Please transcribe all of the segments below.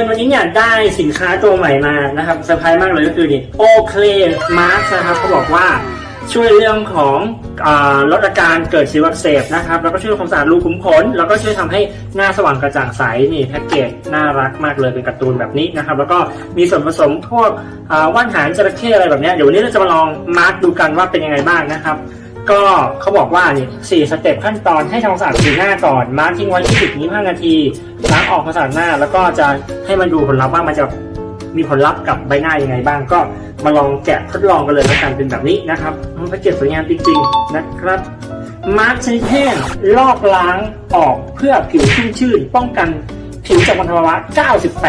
ญวันนี้เนี่ยได้สินค้าตัวใหม่มานะครับเซอร์ไพรส์มากเลยก็คือนี่โอเคมาร์นะครับเขาบอกว่าช่วยเรื่องของอลดอาการเกิดสิวอักเสบนะครับ แล้วก็ช่วยความสะอาดรูขุมขน แล้วก็ช่วยทำให้หน้าสว่างกระจ่างใสนี่แพ็กเกจน่ารักมากเลยเป็นการ์ตูนแบบนี้นะครับ แล้วก็มีส่วนผสมพวกว่านหางจระเข้อะไรแบบนี้เดี๋ยววันนี้เราจะมาลองมาร์กดูกันว่าเป็นยังไงบ้างนะครับ ก็เขาบอกว่านี่สี่สเต็ปขั้นตอนให้ทำความสะอาดผิวหน้าก่อนมาร์คทิ้งไว้20 25นาทีล้างออกความสะอาดหน้า แล้วก็จะให้มันดูผลลัพธ์ว่ามันจะมีผลลัพธ์กับใบหน้ายังไงบ้าง ก็มาลองแกะทดลองกันเลยแล้วกันเป็นแบบนี้นะครับมันแพ็กเกจสวยงามจริงๆนะครับมาร์คชนิดแห้งลอกล้างออกเพื่อผิวชุ่มชื่น ป้องกันผิวจากมลภาวะ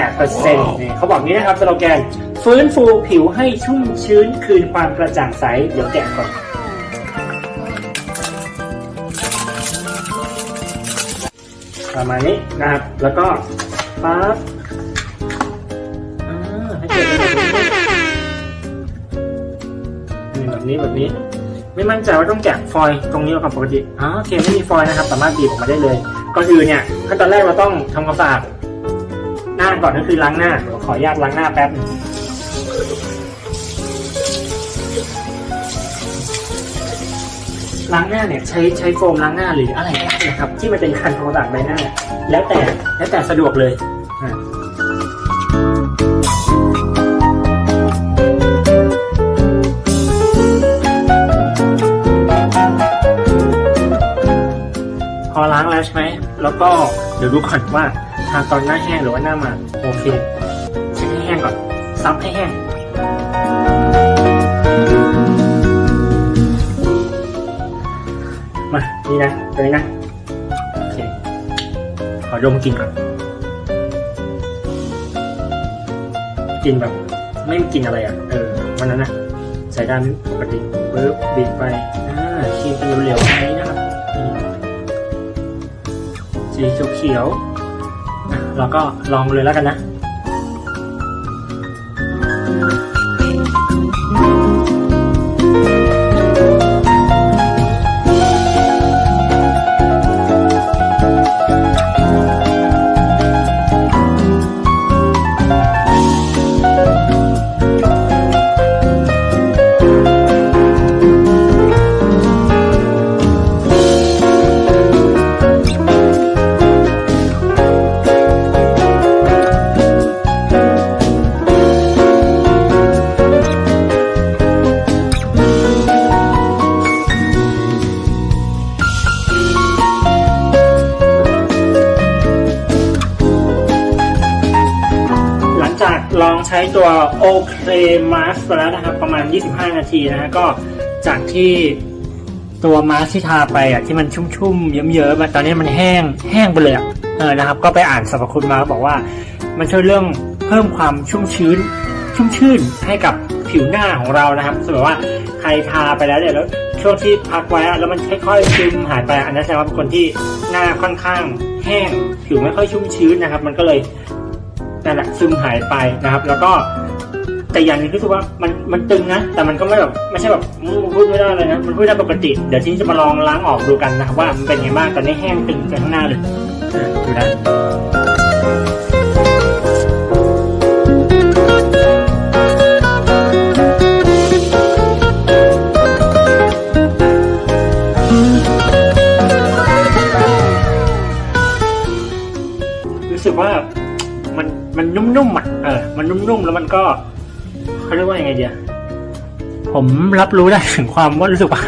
98%นี่เขาบอกนี้นะครับสโลแกน ฟื้นฟูผิวให้ชุ่มชื้นคืนความกระจ่างใส เดี๋ยวแกะก่อน ประมาณนี้นะครับ แล้วก็ปั๊บอ่าให้เกิดแบบนี้แบบนี้ ไม่มั่นใจว่าต้องแกะฟอยล์ตรงนี้หรือเปล่าปกติอ๋อโอเคไม่มีฟอยล์นะครับ สามารถบีบออกมาได้เลยก่อนอื่นเนี่ยขั้นตอนแรกเราต้องทำความสะอาดหน้าก่อนก็คือล้างหน้าขออนุญาตล้างหน้าแป๊บนึง ล้างหน้าเนี่ยใช้ใช้โฟมล้างหน้าหรืออะไรก็ได้นะครับ ที่มันเป็นคันทำความสะอาดใบหน้า แล้วแต่แล้วแต่สะดวกเลยอะพอล้างแล้วใช่ไหม แล้วก็เดี๋ยวดูก่อนว่าทาตอนหน้าแห้งหรือว่าหน้ามันโอเคเช็ดให้แห้งก่อนซับให้แห้ง นี่นะตัวนี้นะโอเคขอดมกลินก่อนกลินแบบ ไม่มีกลินอะไรอะ เออวันนั้นนะใส่ด้านปกติปึ๊บบีบไปอ่าคีบเหลวๆอันนี้นะครับสีเขียวๆอะเราก็ลองเลยแล้วกันนะ ลองใช้ตัวโอเคมาสไปแล้วนะครับ ประมาณ 25 นาทีนะฮะก็จากที่ตัวมาสที่ทาไปอะที่มันชุ่มๆเยิ้มๆอะตอนนี้มันแห้งแห้งไปเลยอะเออนะครับ ก็ไปอ่านสรรพคุณมาบอกว่า มันช่วยเรื่องเพิ่มความชุ่มชื้น ชุ่มชื่นให้กับผิวหน้าของเรานะครับสมมติว่าใครทาไปแล้วเนี่ยแล้วช่วงที่พักไว้อะแล้วมันค่อยๆซึมหายไปอันนั้นแสดงว่าเป็นคนที่หน้าค่อนข้างแห้งผิวไม่ค่อยชุ่มชื้นนะครับ มันก็เลย นั่นแหละซึมหายไปนะครับ แล้วก็แต่อย่างนึงคือรู้สึกว่ามันมันตึงนะ แต่มันก็ไม่แบบไม่ใช่แบบอืมพูดไม่ได้เลยนะมันพูดได้ปกติ เดี๋ยวทีนี้จะมาลองล้างออกดูกันนะครับว่ามันเป็นไงบ้างตอนนี้แห้งตึงไปข้างหน้าเลยดูนะรู้สึกว่า มันมันนุ่มๆอะเออมันนุ่มๆแล้วมันก็เขาเรียกว่ายังไงเดียผมรับรู้ได้ถึงความว่ารู้สึกว่า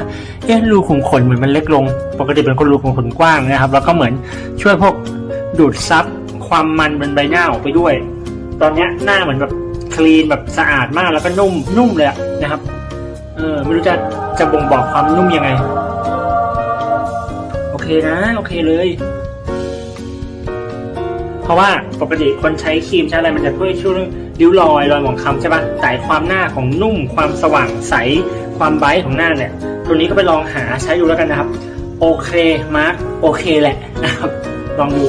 เอ๊ะรูขุมขนเหมือนมันเล็กลง ปกติเป็นคนรูขุมขนกว้างนะครับ แล้วก็เหมือนช่วยพวกดูดซับความมันบนใบหน้าออกไปด้วย ตอนเนี้ยหน้าเหมือนแบบคลีนแบบสะอาดมากแล้วก็นุ่มนุ่มเลยอะนะครับ เออไม่รู้จะจะบ่งบอกความนุ่มยังไง โอเคนะ โอเคเลยเพ ราะว่าปกติคนใช้ครีมใช้อะไรมันจะช่วยช่วยเรื่องริ้วรอยรอยหมองคล้ำใช่ปะแต่ความหน้าของนุ่ม ความสว่างใส ความไบท์ของหน้าเนี่ย ตัวนี้ก็ไปลองหาใช้ดูแล้วกันนะครับ โอเคมาร์กโอเคแหละนะครับ ลองดู